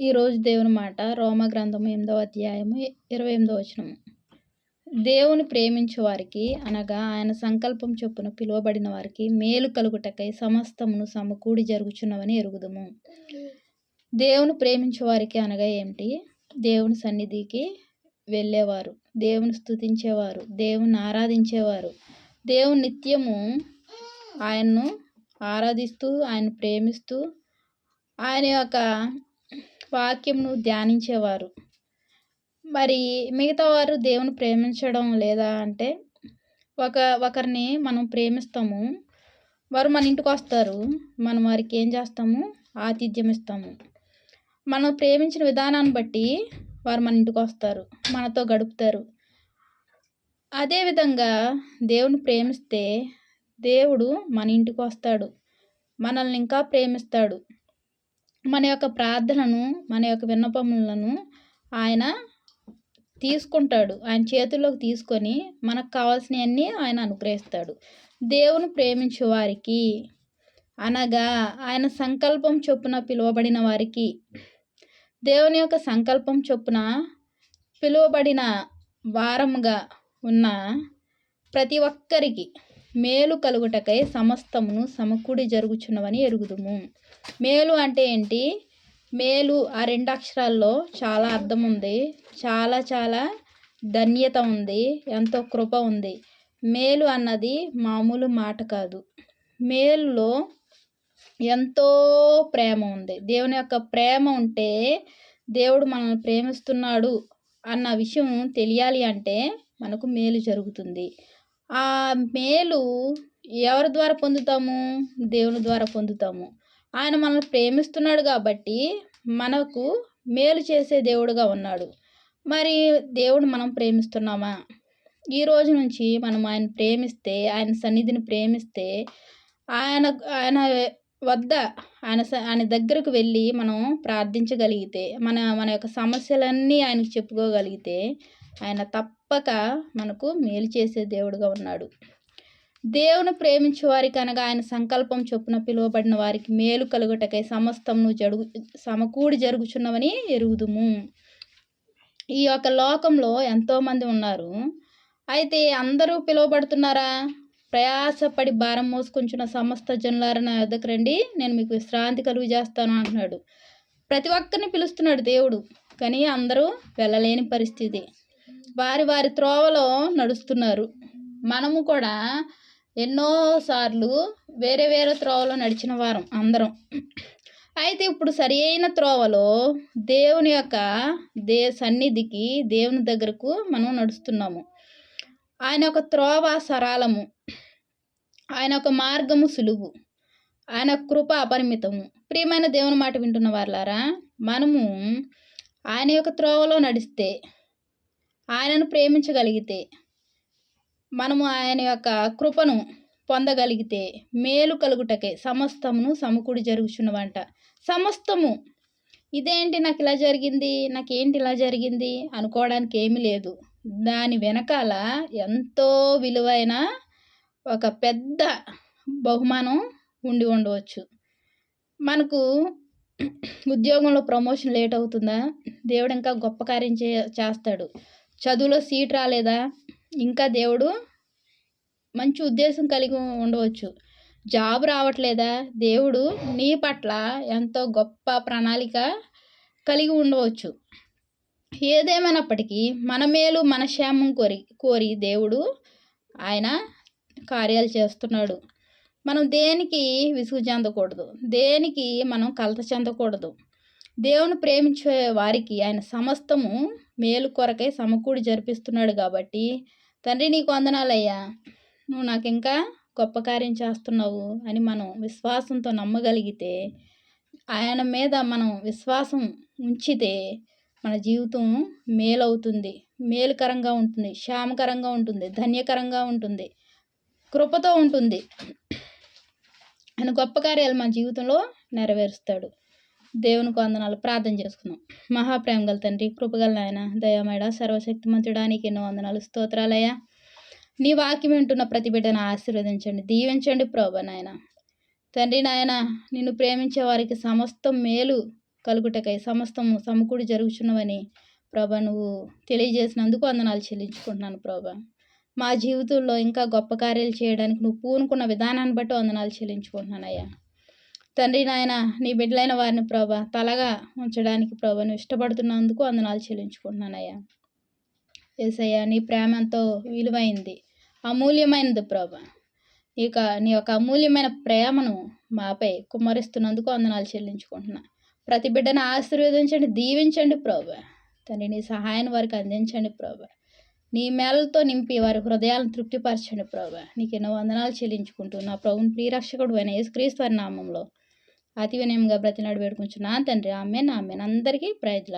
ఈరోజు దేవుని మాట రోమ గ్రంథము ఎనిమిదవ అధ్యాయము ఇరవై ఎనిమిదవ వచనము. దేవుని ప్రేమించు వారికి అనగా ఆయన సంకల్పం చొప్పున పిలువబడిన వారికి మేలు కలుగుటకై సమస్తమును సమకూడి జరుగుచున్నవని ఎరుగుదము. దేవుని ప్రేమించు వారికి అనగా ఏమిటి? దేవుని సన్నిధికి వెళ్ళేవారు దేవుని స్థుతించేవారు దేవుని ఆరాధించేవారు. దేవుని నిత్యము ఆయన్ను ఆరాధిస్తూ ఆయన ప్రేమిస్తూ ఆయన యొక్క వాక్యంను ధ్యానించేవారు. మరి మిగతా వారు దేవుని ప్రేమించడం లేదా అంటే ఒక ఒకరిని మనం ప్రేమిస్తాము వారు మన ఇంటికి వస్తారు మనం వారికి ఏం చేస్తాము? ఆతిథ్యం ఇస్తాము. మనం ప్రేమించిన విధానాన్ని బట్టి వారు మన ఇంటికి వస్తారు మనతో గడుపుతారు. అదేవిధంగా దేవుని ప్రేమిస్తే దేవుడు మన ఇంటికి వస్తాడు మనల్ని ఇంకా ప్రేమిస్తాడు. మన యొక్క ప్రార్థనను మన యొక్క విన్నపములను ఆయన తీసుకుంటాడు. ఆయన చేతుల్లోకి తీసుకొని మనకు కావాల్సినవన్నీ ఆయన అనుగ్రహిస్తాడు. దేవుని ప్రేమించే వారికి అనగా ఆయన సంకల్పం చొప్పున పిలువబడిన వారికి దేవుని యొక్క సంకల్పం చొప్పున పిలువబడిన వారముగా ఉన్న ప్రతి ఒక్కరికి మేలు కలుగుటకై సమస్తమును సమకూడి జరుగుచున్నవని ఎరుగుదుము. మేలు అంటే ఏంటి? మేలు ఆ రెండు అక్షరాల్లో చాలా అర్థం ఉంది చాలా చాలా ధన్యత ఉంది. ఎంతో కృప ఉంది. మేలు అన్నది మామూలు మాట కాదు. మేలులో ఎంతో ప్రేమ ఉంది. దేవుని యొక్క ప్రేమ ఉంటే దేవుడు మనల్ని ప్రేమిస్తున్నాడు అన్న విషయం తెలియాలి అంటే మనకు మేలు జరుగుతుంది. ఆ మేలు ఎవరి ద్వారా పొందుతాము? దేవుని ద్వారా పొందుతాము. ఆయన మనల్ని ప్రేమిస్తున్నాడు కాబట్టి మనకు మేలు చేసే దేవుడుగా ఉన్నాడు. మరి దేవుడు మనం ప్రేమిస్తున్నామా? ఈ రోజు నుంచి మనం ఆయన ప్రేమిస్తే ఆయన సన్నిధిని ప్రేమిస్తే ఆయన ఆయన వద్ద ఆయన ఆయన దగ్గరకు వెళ్ళి మనం ప్రార్థించగలిగితే మన మన యొక్క సమస్యలన్నీ ఆయనకు చెప్పుకోగలిగితే ఆయన తప్పక మనకు మేలు చేసే దేవుడుగా ఉన్నాడు. దేవుని ప్రేమించే వారికి అనగా ఆయన సంకల్పం చొప్పున పిలువబడిన వారికి మేలు కలుగుటకై సమస్తమును జరుగు సమకూడి జరుగుచున్నవని ఎరుగుదుము. ఈ యొక్క లోకంలో ఎంతోమంది ఉన్నారు. అయితే అందరూ పిలువబడుతున్నారా? ప్రయాసపడి భారం మోసుకుంటున్న సమస్త జనులార నా వద్దకు రండి నేను మీకు విశ్రాంతి కలుగు చేస్తాను అంటున్నాడు. ప్రతి ఒక్కరిని పిలుస్తున్నాడు దేవుడు కానీ అందరూ వెళ్ళలేని పరిస్థితి. వారి వారి త్రోవలో నడుస్తున్నారు. మనము కూడా ఎన్నోసార్లు వేరే వేరే త్రోవలో నడిచిన వారం అందరం. అయితే ఇప్పుడు సరి అయిన త్రోవలో దేవుని యొక్క దే సన్నిధికి దేవుని దగ్గరకు మనం నడుస్తున్నాము. ఆయన యొక్క త్రోవ సరళము ఆయన యొక్క మార్గము సులువు ఆయన కృప అపరిమితము. ప్రియమైన దేవుని మాట వింటున్న వాళ్ళారా మనము ఆయన యొక్క త్రోవలో నడిస్తే ఆయనను ప్రేమించగలిగితే మనము ఆయన యొక్క కృపను పొందగలిగితే మేలు కలుగుటకే సమస్తమును సమకూడి జరుగుచున్నవంట. సమస్తము ఇదేంటి నాకు ఇలా జరిగింది? నాకేంటి ఇలా జరిగింది? అనుకోవడానికి ఏమీ లేదు. దాని వెనకాల ఎంతో విలువైన ఒక పెద్ద బహుమానం ఉండి ఉండవచ్చు. మనకు ఉద్యోగంలో ప్రమోషన్ లేట్ అవుతుందా? దేవుడు ఇంకా గొప్ప కార్యం చే చేస్తాడు. చదువులో సీట్ రాలేదా? ఇంకా దేవుడు మంచి ఉద్దేశం కలిగి ఉండవచ్చు. జాబ్ రావట్లేదా? దేవుడు నీ పట్ల ఎంతో గొప్ప ప్రణాళిక కలిగి ఉండవచ్చు. ఏదేమైనప్పటికీ మన మేలు మన క్షేమం కోరి కోరి దేవుడు ఆయన కార్యాలు చేస్తున్నాడు. మనం దేనికి విసుగు చెందకూడదు? దేనికి మనం కలత చెందకూడదు? దేవుని ప్రేమించే వారికి ఆయన సమస్తము మేలు కొరకై సమకూడి జరిపిస్తున్నాడు కాబట్టి తండ్రి నీకు వందనాలయ్యా. నువ్వు నాకు ఇంకా గొప్ప కార్యం చేస్తున్నావు అని మనం విశ్వాసంతో నమ్మగలిగితే ఆయన మీద మనం విశ్వాసం ఉంచితే మన జీవితం మేలవుతుంది. మేలుకరంగా ఉంటుంది క్షేమకరంగా ఉంటుంది ధన్యకరంగా ఉంటుంది కృపతో ఉంటుంది. ఆయన గొప్ప కార్యాలు మన జీవితంలో నెరవేరుస్తాడు. దేవునికి వందనాలు. ప్రార్థన చేసుకుందాం. మహాప్రేమ గల తండ్రి కృపగల నాయన దయామేడ సర్వశక్తిమంతుడానికి ఎన్నో వందనాలు. స్తోత్రాలయ్యా. నీ వాక్యం వింటున్న ప్రతి బిడ్డను ఆశీర్వదించండి. దీవించండి ప్రభా నాయన. తండ్రి నాయన నిన్ను ప్రేమించే వారికి సమస్తం మేలు కలుగుటకై సమస్తము సమకూడి జరుగుచున్నవని ప్రభా నువ్వు తెలియజేసినందుకు వందనాలు చెల్లించుకుంటున్నాను ప్రభా. మా జీవితంలో ఇంకా గొప్ప కార్యాలు చేయడానికి నువ్వు పూనుకున్న విధానాన్ని బట్టి వందనాలు చెల్లించుకుంటున్నానయ్యా. తండ్రి నాయన నీ బిడ్డలైన వారిని ప్రభా తలగా ఉంచడానికి ప్రభా నువ్వు ఇష్టపడుతున్నందుకు వందనాలు చెల్లించుకుంటున్నానయ్యా. ఏసయ్యా నీ ప్రేమ ఎంతో విలువైంది అమూల్యమైనది ప్రభా. యొక్క నీ యొక్క అమూల్యమైన ప్రేమను మాపై కుమ్మరిస్తున్నందుకు వందనాలు చెల్లించుకుంటున్నా. ప్రతి బిడ్డను ఆశీర్వదించండి దీవించండి ప్రభా. తండ్రి నీ సహాయాన్ని వారికి అందించండి ప్రభా. నీ మేళలతో నింపి వారి హృదయాలను తృప్తిపరచండి ప్రభా. నీకు ఎన్నో వందనాలు చెల్లించుకుంటూ నా ప్రభుని ప్రియరక్షకుడు అయిన యేసుక్రీస్తు వారి నామంలో అతి వినయంగా బ్రతినాడు వేడుకుంటున్నాను తండ్రి ఆమెన్ ఆమెన్. అందరికీ ప్రైజ్లా